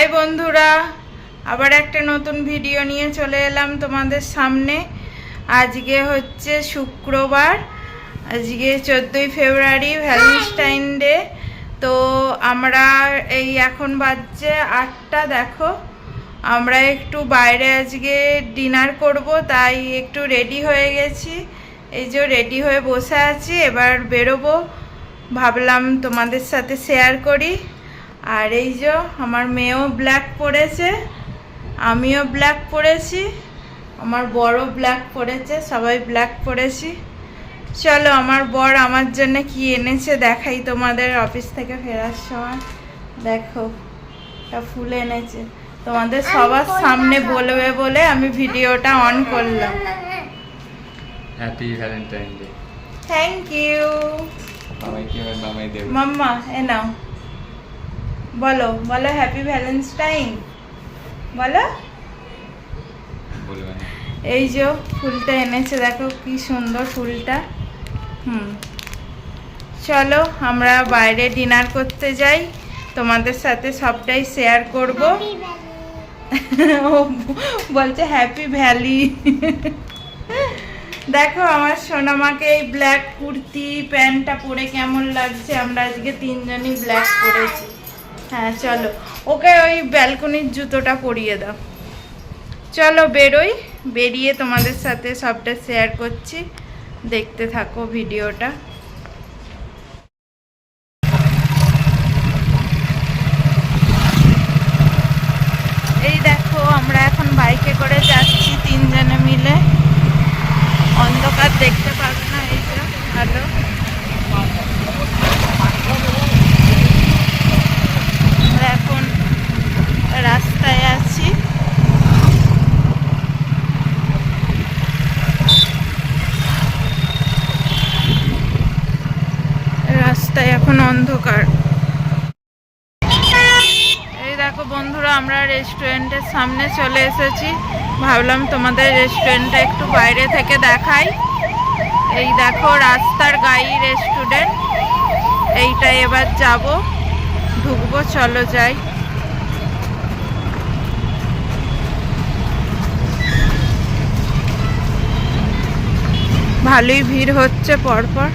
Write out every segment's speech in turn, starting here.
High বন্ধুরা, আবার একটা নতুন ভিডিও নিয়ে চলে এলাম তোমাদের সামনে। আজকে হচ্ছে শুক্রবার, আজকে চোদ্দোই ফেব্রুয়ারি ভ্যালেন্টাইন ডে তো আমরা এই এখন বাজছে আটটা, দেখো। আমরা একটু বাইরে আজকে ডিনার করব, তাই একটু রেডি হয়ে গেছি। এই যে রেডি হয়ে বসে আছি, এবার বেরোবো। ভাবলাম তোমাদের সাথে শেয়ার করি। আর এই যে আমার মেয়েও ব্ল্যাক পরেছে আমিও ব্ল্যাক পরেছি আমার বড় ব্ল্যাক পরেছে সবাই ব্ল্যাক পরেছি চলো আমার বর আমার জন্য কি এনেছে দেখাই তোমাদের অফিস থেকে ফেরার সময়। দেখো একটা ফুল এনেছে। তোমাদের সবার সামনে বলবে বলে আমি ভিডিওটা অন করলাম। Happy Valentine day thank you মাম্মা এ নাও। বলো বলো হ্যাপি ভ্যালেন্টাইন বলো। এই যে ফুলটা এনেছে দেখো কি সুন্দর ফুলটা। হুম। চলো আমরা বাইরে ডিনার করতে যাই। তোমাদের সাথে সবটাই শেয়ার করব। ও বলছে হ্যাপি ভ্যালি দেখো আমার সোনামাকে এই ব্ল্যাক কুর্তি প্যান্টটা পরে কেমন লাগছে? আমরা আজকে তিনজনই ব্ল্যাক পরেছি। হ্যাঁ চলো। ওকে ওই ব্যালকনির জুতোটা পরিয়ে দাও। চলো বেরোই। বেরিয়ে তোমাদের সাথে সবটা শেয়ার করছি। দেখতে থাকো ভিডিওটা। এই দেখো, আমরা এখন বাইকে করে যাচ্ছি তিনজনে মিলে অন্ধকার দেখতে পাবে না এই যে ভালো আমরা এখন রাস্তায় আছি রাস্তায় এখন অন্ধকার। এই দেখো বন্ধুরা, আমরা রেস্টুরেন্টের সামনে চলে এসেছি। ভাবলাম তোমাদের রেস্টুরেন্টটা একটু বাইরে থেকে দেখাই। এই দেখো রাস্তার গাই রেস্টুরেন্ট এইটা এবার যাব। ঢুকবো, চলো যাই। ভালোই ভিড় হচ্ছে পরপর।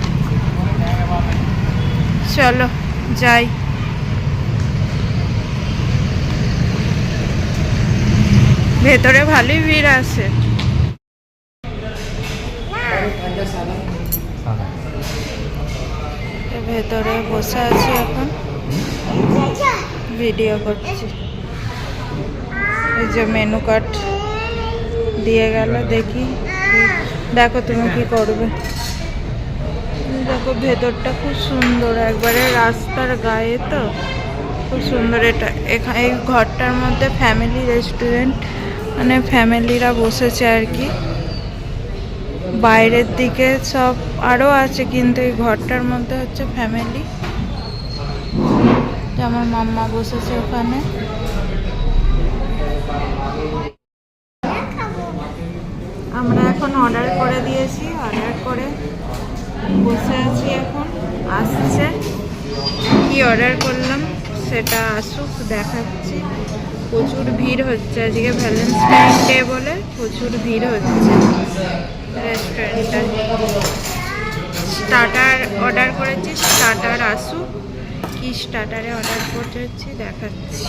চলো, যাই। ভেতরে ভালোই ভিড় আছে। ভেতরে বসে আছি এখন। ভিডিও করছি। এই যে মেনু কার্ড দিয়ে গেল, দেখি দেখো তুমি কি করবে। দেখো, ভেতরটা খুব সুন্দর, একবারে রাস্তার গায়ে তো। খুব সুন্দর এটা। এখানে এই ঘরটার মধ্যে ফ্যামিলি রেস্টুরেন্ট মানে ফ্যামিলিরা বসেছে আর কি। বাইরের দিকে সব আরও আছে, কিন্তু এই ঘরটার মধ্যে হচ্ছে ফ্যামিলি আমার মাম্মা বসেছে ওখানে। আমরা এখন অর্ডার করে দিয়েছি। অর্ডার করে বসে আছি এখন। আসছে। কি অর্ডার করলাম সেটা আসুক, দেখাচ্ছি। প্রচুর ভিড় হচ্ছে আজকে ভ্যালেন্টাইন ডে বলে প্রচুর ভিড় হচ্ছে রেস্টুরেন্টটা স্টার্টার অর্ডার করেছি স্টার্টার আসুক। কি স্টার্টারে অর্ডার করেছি দেখাচ্ছি।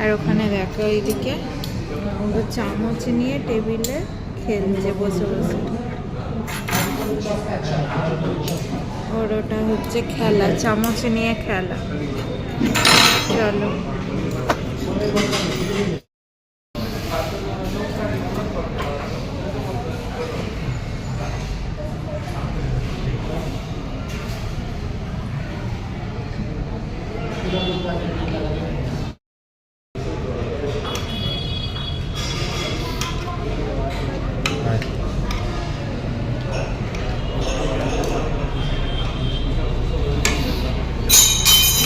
আর ওখানে দেখো এইদিকে চামচ নিয়ে টেবিলে খেলছে বসে বসে। ওর হচ্ছে খেলা চামচ নিয়ে খেলা। চলো।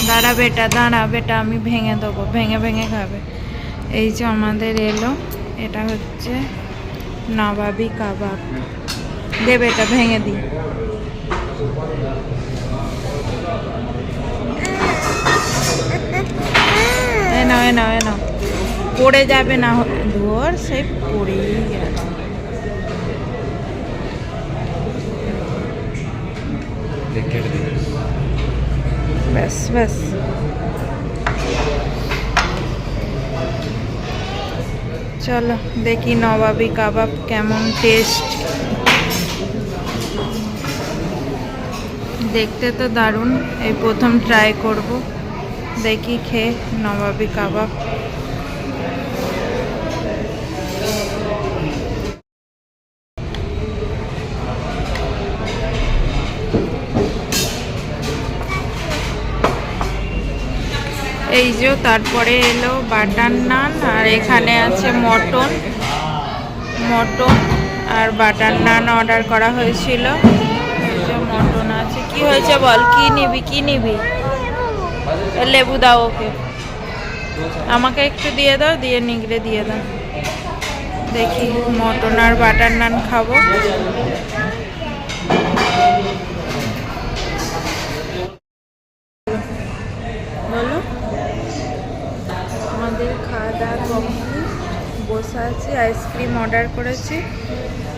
দাঁড়া বেটা দাঁড়া বেটা, আমি ভেঙে দেবো, ভেঙে ভেঙে খাবে। এই যে আমাদের এলো, এটা হচ্ছে নবাবি কাবাব। দে বেটা, ভেঙে দিই এ নাও, এ পড়ে যাবে না, ধর, সে পড়েই গেল। ব্যাস ব্যাস চলো, দেখি নবাবি কাবাব কেমন টেস্ট দেখতে তো দারুণ, এই প্রথম ট্রাই করব। দেখি খেয়ে নবাবি কাবাব। এই যে তারপরে এলো বাটার নান, আর এখানে আছে মটন। মটন আর বাটার নান অর্ডার করা হয়েছিল। মটন আছে। কি হয়েছে বল? কি নিবি? কি নিবি? লেবু দাও ওকে। আমাকে একটু দিয়ে দাও, দিয়ে নিগড়ে দিয়ে দাও। দেখি মটন আর বাটার নান খাব। আমাদের খাওয়া দাওয়া কমপ্লিট। বসে আছি আইসক্রিম অর্ডার করেছি।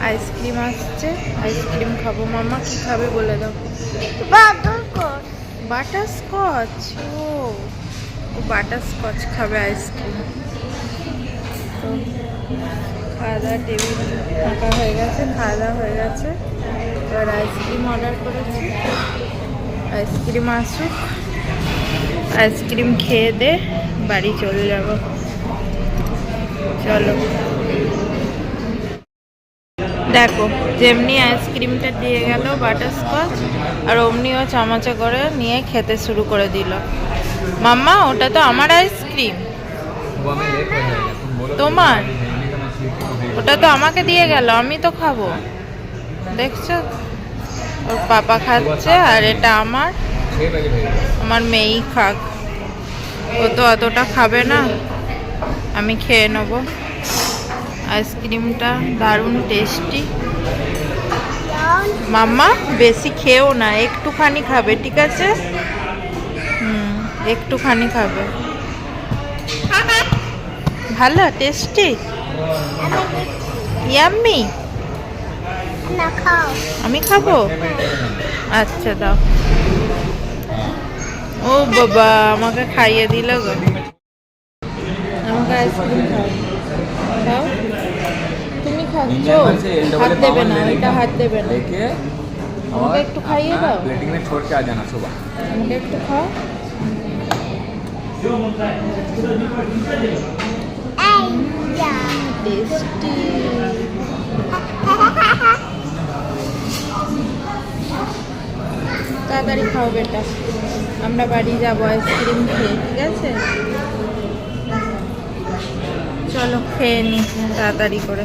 আইসক্রিম আসছে আইসক্রিম খাব। মামা কী খাবে বলে দাও। Butter scotch. ও ও বাটার স্কচ খাবে আইসক্রিম। তো খাওয়া দাওয়া টেবিল ফাঁকা হয়ে গেছে খাওয়া দাওয়া হয়ে গেছে। এবার আইসক্রিম অর্ডার করেছি। আইসক্রিম আসুক। আইসক্রিম খেয়ে দে, বাড়ি চলে যাব। চলো। দেখো, যেমনি আইসক্রিমটা দিয়ে গেল বাটারস্কচ, আর অমনিও চামচে করে নিয়ে খেতে শুরু করে দিল। মাম্মা, ওটা তো আমার আইসক্রিম। তোমার? ওটা তো আমাকে দিয়ে গেল, আমি তো খাব। দেখছ? ওর পাপা খাচ্ছে আর এটা আমার। আমার মেয়েই খাক। ও তো অতটা খাবে না। আমি খেয়ে নেব। আইসক্রিমটা দারুণ টেস্টি। মাম্মা বেশি খেয়েও না একটুখানি খাবে ঠিক আছে? হুম একটুখানি খাবে। ভালো টেস্টি? ইয়াম্মি? আমি খাব? আচ্ছা দাও। ও বাবা আমাকে খাইয়ে দিল গো। আমাকে আইসক্রিম খাও। তুমি খাচ্ছ? হাত দেবে না এটা হাত দেবে না। আমাকে একটু খাইয়ে দাও। আমাকে একটু খাও। টেস্টি। তাড়াতাড়ি খাও বেটা। আমরা বাড়ি যাব আইসক্রিম খেয়ে ঠিক আছে? চলো খেয়ে নি তাড়াতাড়ি করে।